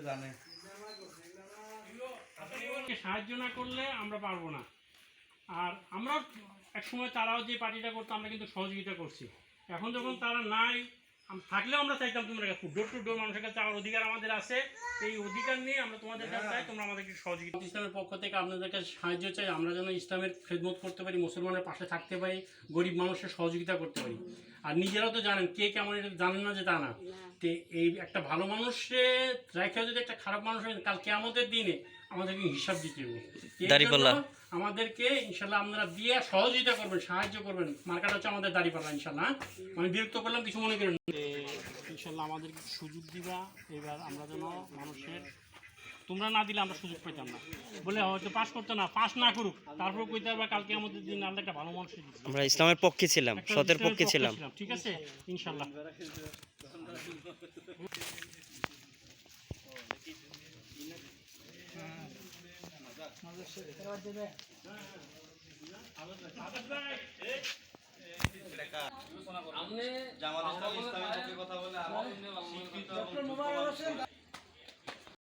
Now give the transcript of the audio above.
আসলে জানে। সাহায্য না করলে আমরা পারব না। আর আমরা এক সময় তারাও যে পার্টিটা করতো আমরা কিন্তু সহযোগিতা করছি। এখন যখন তারা নাই থাকলেও আমরা চাইতাম তোমরা কাছে ডোর টু ডোর মানুষের কাছে আমার অধিকার আমাদের আছে। এই অধিকার নিয়ে আমরা তোমাদের কাছে চাই তোমরা আমাদেরকে সহযোগিতা ইসলামের পক্ষ থেকে আপনাদের কাছে সাহায্য চাই আমরা যেন ইসলামের খেদমত করতে পারি মুসলমানের পাশে থাকতে পারি গরিব মানুষের সহযোগিতা করতে পারি। আর নিজেরাও তো জানেন কে কেমন এটা জানেন না যে তা না। তো এই একটা ভালো মানুষে রেখে যদি একটা খারাপ মানুষ হয় কাল কেমতের দিনে আমাদেরকে হিসাব দিতে হবে। আমাদেরকে ইনশাল্লাহ আপনারা দিয়ে সহযোগিতা করবেন সাহায্য করবেন। মার্কাটা হচ্ছে আমাদের দাঁড়িপাল্লা ইনশাল্লাহ হ্যাঁ? আমি বিরক্ত করলাম কিছু মনে করেন না। ইনশাল্লাহ আমাদেরকে সুযোগ দিবা এবার আমরা যেন মানুষের তোমরা না দিলে আমরা সুযোগ পেতাম না। বলে হয়তো পাস করতো না পাস না করুক তারপর কইতে পারবা কালকে আমাদের দিন আল্লাহ একটা ভালো মানুষ আমরা ইসলামের পক্ষে ছিলাম সতের পক্ষে ছিলাম। ঠিক আছে? ইনশাল্লাহ জামাত ইসলামী ইসলামের কথা বলে আমার